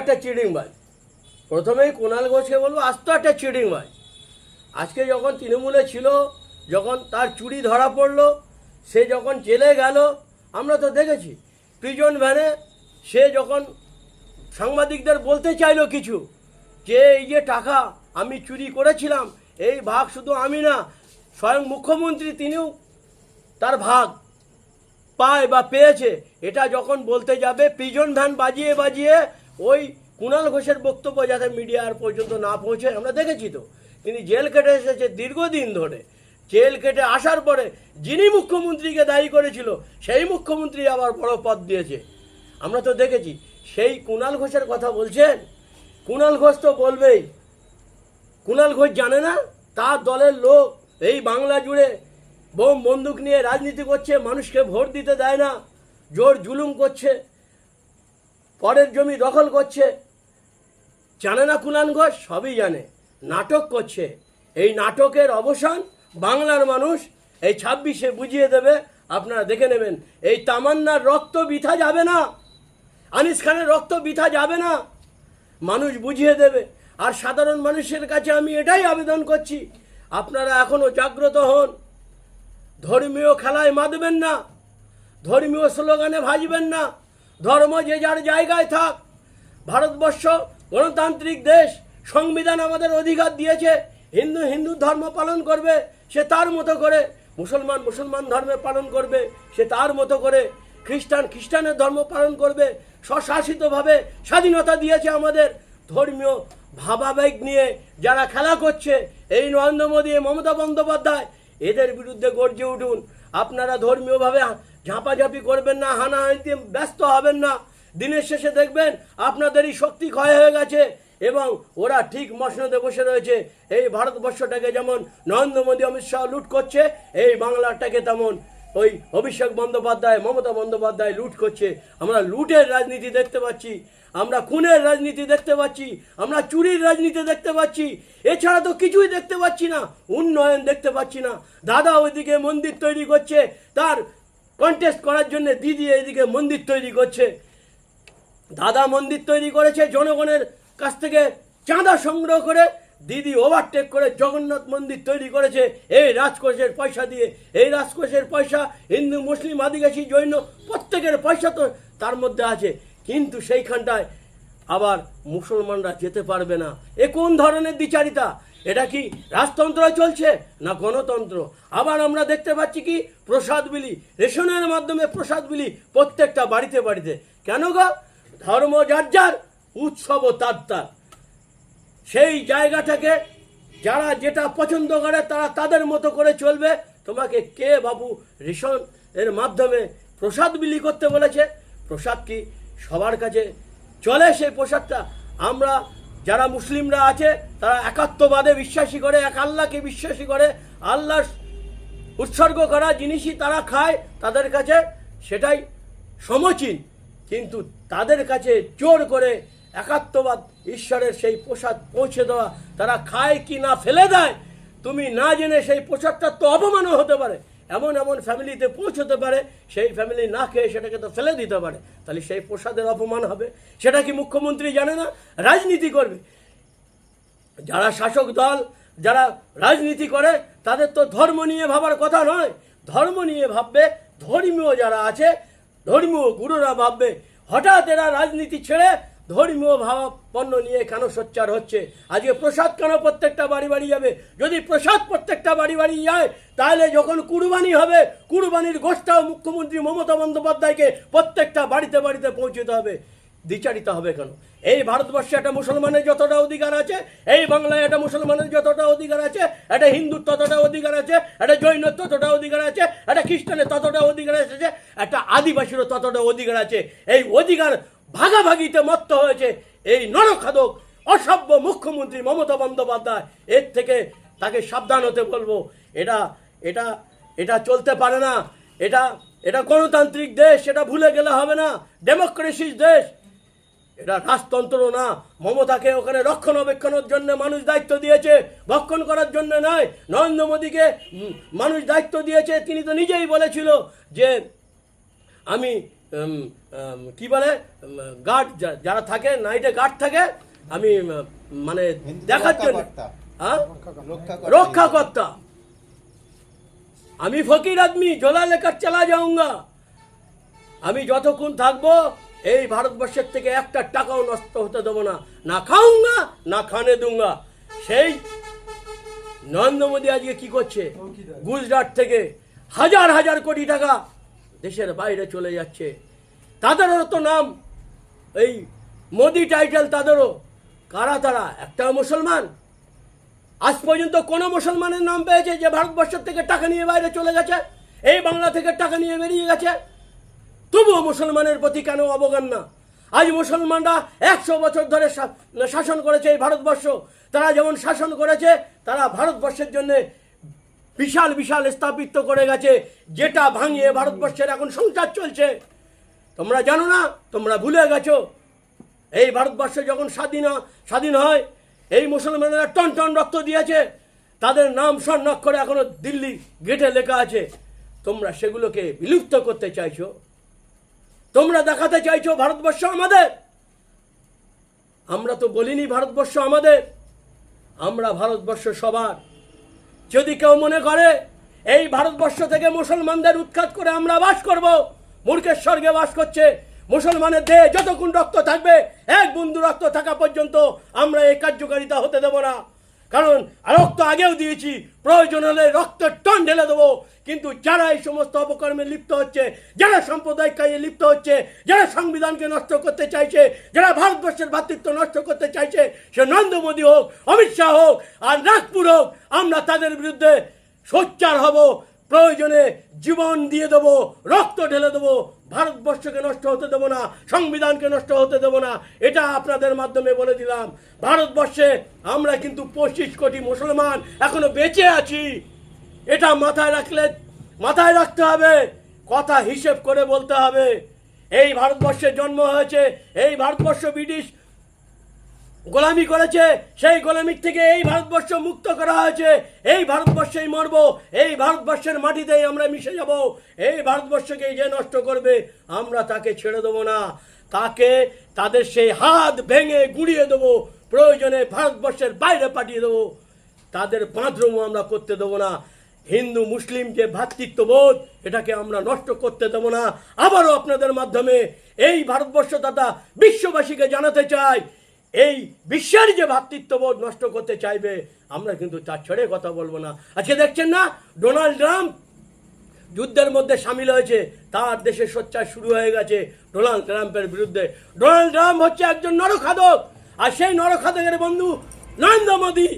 একটা চিডিং চিডিংবাজ প্রথমেই কুণাল ঘোষকে বলব, আস্ত একটা চিডিং চিডিংবাজ আজকে যখন তৃণমূলে ছিল, যখন তার চুরি ধরা পড়ল, সে যখন জেলে গেল, আমরা তো দেখেছি প্রিজন ভ্যানে সে যখন সাংবাদিকদের বলতে চাইলো কিছু, যে এই যে টাকা আমি চুরি করেছিলাম, এই ভাগ শুধু আমি না, স্বয়ং মুখ্যমন্ত্রী তিনিও তার ভাগ পায় বা পেয়েছে, এটা যখন বলতে যাবে প্রিজন ভ্যান বাজিয়ে বাজিয়ে ওই কুণাল ঘোষের বক্তব্য যাতে মিডিয়ার পর্যন্ত না পৌঁছে আমরা দেখেছি তো। তিনি জেল কেটে এসেছে দীর্ঘদিন ধরে। জেল কেটে আসার পরে যিনি মুখ্যমন্ত্রীকে দায়ী করেছিল, সেই মুখ্যমন্ত্রী আবার বড় পদ দিয়েছে। আমরা তো দেখেছি, সেই কুণাল ঘোষের কথা বলছেন? কুণাল ঘোষ তো বলবেই। কুণাল ঘোষ জানে না? তার দলের লোক এই বাংলা জুড়ে বোম বন্দুক নিয়ে রাজনীতি করছে, মানুষকে ভোট দিতে দেয় না, জোর জুলুম করছে। পরের জমি দখল করছে। জানে না কুণাল ঘোষ? সবই জানে। নাটক করছে। এই নাটকের অবসান বাংলার মানুষ এই ছাব্বিশে বুঝিয়ে দেবে। আপনারা দেখে নেবেন। এই তামান্নার রক্ত বৃথা যাবে না। আনিস খানের রক্ত বৃথা যাবে না। মানুষ বুঝিয়ে দেবে। আর সাধারণ মানুষের কাছে আমি এটাই আবেদন করছি। আপনারা এখনও জাগ্রত হন। ধর্মীয় খেলায় মাতবেন না। ধর্মীয় স্লোগানে ভাজবেন না। ধর্ম যে যার জায়গায় থাক, ভারতবর্ষ গণতান্ত্রিক দেশ, সংবিধান আমাদের অধিকার দিয়েছে, হিন্দু হিন্দু ধর্ম পালন করবে, সে তার মতো করে, মুসলমান মুসলমান ধর্মে পালন করবে, সে তার মতো করে, খ্রিস্টান খ্রিস্টানের ধর্ম পালন করবে, স্বশাসিতভাবে স্বাধীনতা দিয়েছে আমাদের ধর্মীয় ভাবাবেগ নিয়ে যারা খেলা করছে, এই নরেন্দ্র মোদী, মমতা বন্দ্যোপাধ্যায়, এদের বিরুদ্ধে গর্জে উঠুন। আপনারা ধর্মীয়ভাবে ঝাঁপাঝাঁপি করবেন না, হানাহানিতে ব্যস্ত হবেন না। দিনের শেষে দেখবেন আপনাদেরই শক্তি ক্ষয় হয়ে গেছে এবং ওরা ঠিক মসনদে বসে রয়েছে। এই ভারতবর্ষটাকে যেমন নরেন্দ্র মোদী, অমিত শাহ লুট করছে, এই বাংলাটাকে তেমন ওই অভিষেক বন্দ্যোপাধ্যায়, মমতা বন্দ্যোপাধ্যায় লুট করছে। আমরা লুটের রাজনীতি দেখতে পাচ্ছি, আমরা খুনের রাজনীতি দেখতে পাচ্ছি, আমরা চুরির রাজনীতি দেখতে পাচ্ছি। এছাড়া তো কিছুই দেখতে পাচ্ছি না, উন্নয়ন দেখতে পাচ্ছি না। দাদা ওইদিকে মন্দির তৈরি করছে, তার কন্টেস্ট করার জন্য দিদি এইদিকে মন্দির তৈরি করছে। দাদা মন্দির তৈরি করেছে, জনগণের কাছ থেকে চাঁদা সংগ্রহ করে, দিদি ওভারটেক করে জগন্নাথ মন্দির তৈরি করেছে। এই রাজকোষের পয়সা দিয়ে, এই রাজকোষের পয়সা হিন্দু, মুসলিম, আদিবাসী, জৈন, প্রত্যেকের পয়সা তো তার মধ্যে আছে। কিন্তু সেইখানটায় আবার মুসলমানরা যেতে পারবে না। এ কোন ধরনের দ্বিচারিতা? এটা কি রাজতন্ত্র চলছে না গণতন্ত্র? আবার আমরা দেখতে পাচ্ছি কি প্রসাদ বিলি, রেশনের মাধ্যমে প্রসাদ বিলি প্রত্যেকটা বাড়িতে বাড়িতে। কেন গা? ধর্ম যার যার, উৎসব তার তার। সেই জায়গাটাকে যারা যেটা পছন্দ করে তারা তাদের মতো করে চলবে। তোমাকে কে বাবু রেশন এর মাধ্যমে প্রসাদ বিলি করতে বলেছে? প্রসাদ কি সবার কাছে চলে সেই প্রসাদটা আমরা যারা মুসলিমরা আছে, তারা একাত্মবাদে বিশ্বাসী করে, এক আল্লাহকে বিশ্বাসী করে, আল্লাহর উৎসর্গ করা জিনিসই তারা খায়, তাদের কাছে সেটাই সমচীন। কিন্তু তাদের কাছে জোর করে একাত্মবাদ, ঈশ্বরের সেই প্রসাদ পৌঁছে দেওয়া তারা খায় কি না, ফেলে দেয়, তুমি না জেনে সেই প্রসাদটা তো অপমানও হতে পারে। এমন এমন ফ্যামিলিতে পৌঁছতে পারে, সেই ফ্যামিলি না খেয়ে সেটাকে তো ফেলে দিতে পারে। তাহলে সেই প্রসাদের অপমান হবে। সেটা কি মুখ্যমন্ত্রী জানে না? রাজনীতি করবে। যারা শাসক দল, যারা রাজনীতি করে, তাদের তো ধর্ম নিয়ে ভাবার কথা নয়। ধর্ম নিয়ে ভাববে, ধর্মীয় যারা আছে, ধর্মীয় গুরুরা ভাববে, হঠাৎ এরা রাজনীতি ছেড়ে ধর্মীয় ভাবাপন্ন নিয়ে কেন সোচ্চার হচ্ছে? আজকে প্রসাদ কেন প্রত্যেকটা বাড়ি বাড়ি যাবে? যদি প্রসাদ প্রত্যেকটা বাড়ি বাড়ি যায়, তাহলে যখন কুরবানি হবে, কুরবানির গোষ্ঠাও মুখ্যমন্ত্রী মমতা বন্দ্যোপাধ্যায়কে প্রত্যেকটা বাড়িতে বাড়িতে পৌঁছতে হবে। বিচারিত হবে কেন? এই ভারতবর্ষে একটা মুসলমানের যতটা অধিকার আছে, এই বাংলায় একটা মুসলমানের যতটা অধিকার আছে, একটা হিন্দুর ততটা অধিকার আছে, একটা জৈনের ততটা অধিকার আছে, একটা খ্রিস্টানের ততটা অধিকার আছে, একটা আদিবাসীরও ততটা অধিকার আছে। এই অধিকার ভাগাভাগিতে মত্ত হয়েছে এই নরখাদক অসভ্য মুখ্যমন্ত্রী মমতা বন্দ্যোপাধ্যায়। এর থেকে তাকে সাবধান হতে বলব। এটা এটা এটা চলতে পারে না। এটা এটা গণতান্ত্রিক দেশ, এটা ভুলে গেলে হবে না। ডেমোক্রেসির দেশ। এটা রাজতন্ত্র না। মমতাকে ওখানে রক্ষণাবেক্ষণের জন্য মানুষ দায়িত্ব দিয়েছে ভক্ষণ করার জন্য নয় নরেন্দ্র মোদীকে মানুষ দায়িত্ব দিয়েছে। তিনি তো নিজেই বলেছিল যে আমি কি বলে গার্ড যারা থাকে নাইটে গার্ড থাকে আমি মানে দেখার জন্য রক্ষাকর্তা। হ্যাঁ? রক্ষা করে রক্ষাকর্তা। আমি ফকির আদমি জোলা লেকার চালা যাऊंगा আমি যতক্ষণ থাকব এই ভারতবর্ষের থেকে একটা টাকাও নষ্ট হতে দেবো না। না খাউঙ্গা না খানে দুঙ্গা। সেই নরেন্দ্র মোদী আজকে কি করছে? গুজরাট থেকে হাজার হাজার কোটি টাকা দেশের বাইরে চলে যাচ্ছে। তাদেরও তো নাম, এই মোদি টাইটেল তাদেরও। কারা তারা? একটা মুসলমান। আজ পর্যন্ত কোনো মুসলমানের নাম পেয়েছে যে ভারতবর্ষের থেকে টাকা নিয়ে বাইরে চলে গেছে, এই বাংলা থেকে টাকা নিয়ে বেরিয়ে গেছে। তবুও মুসলমানের প্রতি কেন অবজ্ঞা আজ মুসলমানরা একশো বছর ধরে শাসন করেছে এই ভারতবর্ষ। তারা যেমন শাসন করেছে, তারা ভারতবর্ষের জন্য বিশাল বিশাল স্থাপিত করে গেছে। যেটা ভাঙিয়ে ভারতবর্ষের এখন সংসার চলছে। তোমরা জানো না, তোমরা ভুলে গেছো। এই ভারতবর্ষ যখন স্বাধীন স্বাধীন হয়, এই মুসলমানেরা টন টন রক্ত দিয়েছে। তাদের নাম স্বর্ণাক্ষরে এখনও দিল্লি গেটে লেখা আছে। তোমরা সেগুলোকে বিলুপ্ত করতে চাইছো। তোমরা দেখাতে চাইছো ভারতবর্ষ আমাদের। আমরা তো বলিনি ভারতবর্ষ আমাদের। আমরা ভারতবর্ষ সবার। যদি কেউ মনে করে, এই ভারতবর্ষ থেকে মুসলমানদের উৎখাত করে আমরা বাস করব মূর্খের স্বর্গে বাস করছে, মুসলমানের দেহে যতক্ষণ রক্ত থাকবে, এক বন্ধু রক্ত থাকা পর্যন্ত আমরা এই কার্যকারিতা হতে দেব না। কারণ রক্ত আগেও দিয়েছি। প্রয়োজন হলে রক্তের টন ঢেলে দেবো। কিন্তু যারা এই সমস্ত অপকর্মে লিপ্ত হচ্ছে, যারা সাম্প্রদায়িক কাজে লিপ্ত হচ্ছে, যারা সংবিধানকে নষ্ট করতে চাইছে, যারা ভারতবর্ষের ভ্রাতৃত্ব নষ্ট করতে চাইছে, সে নরেন্দ্র মোদী হোক, অমিত শাহ হোক, আর নাগপুর হোক, আমরা তাদের বিরুদ্ধে সোচ্চার হব, প্রয়োজনে জীবন দিয়ে দেবো, রক্ত ঢেলে দেবো ভারতবর্ষকে নষ্ট হতে দেব না, সংবিধানকে নষ্ট হতে দেব না, এটা আপনাদের মাধ্যমে বলে দিলাম। ভারতবর্ষে আমরা কিন্তু পঁচিশ কোটি মুসলমান এখনও বেঁচে আছি। এটা মাথায় রাখলে, মাথায় রাখতে হবে, কথা হিসেব করে বলতে হবে। এই ভারতবর্ষে জন্ম হয়েছে, এই ভারতবর্ষ ব্রিটিশ গোলামি করেছে, সেই গোলামির থেকে এই ভারতবর্ষ মুক্ত করা হয়েছে। এই ভারতবর্ষেই মরব, এই ভারতবর্ষের মাটিতেই আমরা মিশে যাব। এই ভারতবর্ষকে যে নষ্ট করবে, আমরা তাকে ছেড়ে দেবো না। তাকে তাদের সেই হাত ভেঙে গুড়িয়ে দেবো, প্রয়োজনে ভারতবর্ষের বাইরে পাঠিয়ে দেবো। তাদের বাঁধরমও আমরা করতে দেবো না। হিন্দু, মুসলিম যে ভ্রাতৃত্ববোধ এটাকে আমরা নষ্ট করতে দেবো না। আবারও আপনাদের মাধ্যমে এই ভারতবর্ষ তথা বিশ্ববাসীকে জানাতে চাই এই বিশ্বের যে ভ্রাতৃত্ববোধ নষ্ট করতে চাইবে, আমরা কিন্তু তার ছেড়ে কথা বলব না। আজকে দেখছেন না, ডোনাল্ড ট্রাম্প যুদ্ধের মধ্যে সামিল হয়েছে, তার দেশে সোচ্চার শুরু হয়ে গেছে ডোনাল্ড ট্রাম্পের বিরুদ্ধে। ডোনাল্ড ট্রাম্প হচ্ছে একজন নরখাদক, আর সেই নরখাদকের বন্ধু নরেন্দ্র মোদী।